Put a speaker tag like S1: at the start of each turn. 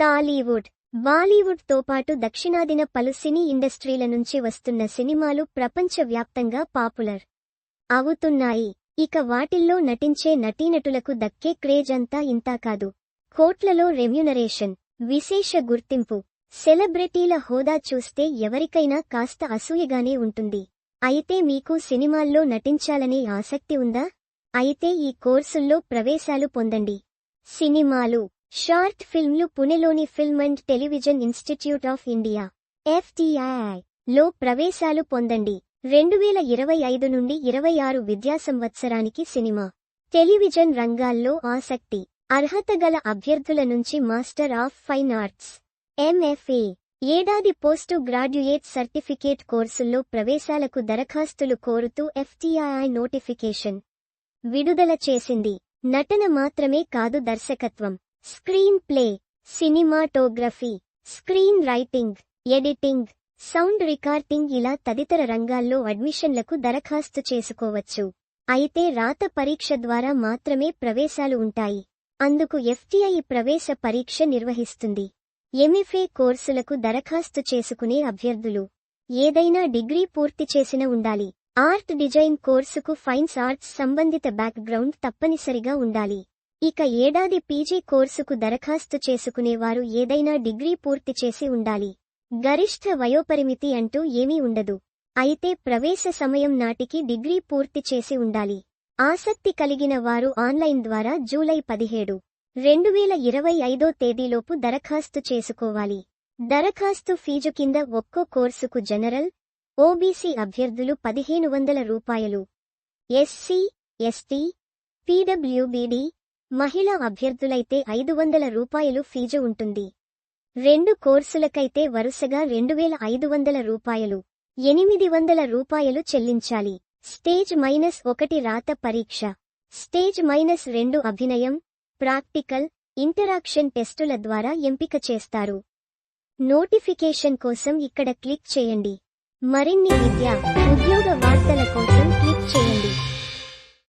S1: టాలీవుడ్. బాలీవుడ్తో పాటు దక్షిణాదిన పలు సినీ ఇండస్ట్రీల నుంచి వస్తున్న సినిమాలు ప్రపంచవ్యాప్తంగా పాపులర్ అవుతున్నాయి. ఇక వాటిల్లో నటించే నటీనటులకు దక్కే క్రేజ్ అంతా ఇంతా కాదు. కోట్లలో రెమ్యునరేషన్ విశేష గుర్తింపు సెలబ్రిటీల హోదా చూస్తే ఎవరికైనా కాస్త అసూయగానే ఉంటుంది. అయితే మీకు సినిమాల్లో నటించాలనే ఆసక్తి ఉందా? అయితే ఈ కోర్సుల్లో ప్రవేశాలు పొందండి. సినిమాలు షార్ట్ ఫిల్మ్లు పుణెలోని film and television institute of India FTI లో ప్రవేశాలు పొందండి. రెండు వేల ఇరవై ఐదు నుండి ఇరవై ఆరు విద్యా సంవత్సరానికి సినిమా. టెలివిజన్ రంగాల్లో ఆసక్తి అర్హత గల అభ్యర్థుల నుంచి master of fine arts M F A ఏడాది పోస్టు గ్రాడ్యుయేట్ సర్టిఫికేట్ కోర్సుల్లో ప్రవేశాలకు దరఖాస్తులు కోరుతూ ఎఫ్టిఐ నోటిఫికేషన్ విడుదల చేసింది. నటన మాత్రమే కాదు దర్శకత్వం. Screen play cinematography screen writing editing sound recording ఇలా తదితర రంగాల్లో అడ్మిషన్లకు దరఖాస్తు చేసుకోవచ్చు. అయితే రాత పరీక్ష ద్వారా మాత్రమే ప్రవేశాలు ఉంటాయి. అందుకు ఎఫ్టీఐ ప్రవేశ పరీక్ష నిర్వహిస్తుంది. ఎంఎఫ్ఏ కోర్సులకు దరఖాస్తు చేసుకునే అభ్యర్థులు. ఏదైనా డిగ్రీ పూర్తి చేసిన ఉండాలి. ఆర్ట్ డిజైన్ కోర్సుకు ఫైన్స్ ఆర్ట్స్ సంబంధిత బ్యాక్గ్రౌండ్ తప్పనిసరిగా ఉండాలి. ఇక ఏడాది పీజీ కోర్సుకు దరఖాస్తు చేసుకునేవారు ఏదైనా డిగ్రీ పూర్తి చేసి ఉండాలి. గరిష్ఠ వయోపరిమితి అంటూ ఏమీ ఉండదు. అయితే ప్రవేశ సమయం నాటికి డిగ్రీ పూర్తి చేసి ఉండాలి. ఆసక్తి కలిగిన వారు ఆన్లైన్ ద్వారా జూలై పదిహేడు రెండు వేల ఇరవై ఐదో తేదీలోపు దరఖాస్తు చేసుకోవాలి. దరఖాస్తు ఫీజు కింద ఒక్కో కోర్సుకు జనరల్ ఓబీసీ అభ్యర్థులు పదిహేను వందల రూపాయలు ఎస్సీ ఎస్టీ పీడబ్ల్యూబీడీ మహిళా అభ్యర్థులైతే ఐదు వందల రూపాయలు ఫీజు ఉంటుంది. రెండు కోర్సులకైతే వరుసగా రెండు వేల ఐదు వందల రూపాయలు ఎనిమిది వందల రూపాయలు చెల్లించాలి. స్టేజ్ మైనస్ ఒకటి రాత పరీక్ష. స్టేజ్ మైనస్ రెండు అభినయం ప్రాక్టికల్ ఇంటరాక్షన్ టెస్టుల ద్వారా ఎంపిక చేస్తారు. నోటిఫికేషన్ కోసం ఇక్కడ క్లిక్ చేయండి. మరిన్ని విద్య ఉద్యోగ వార్తల కోసం క్లిక్ చేయండి.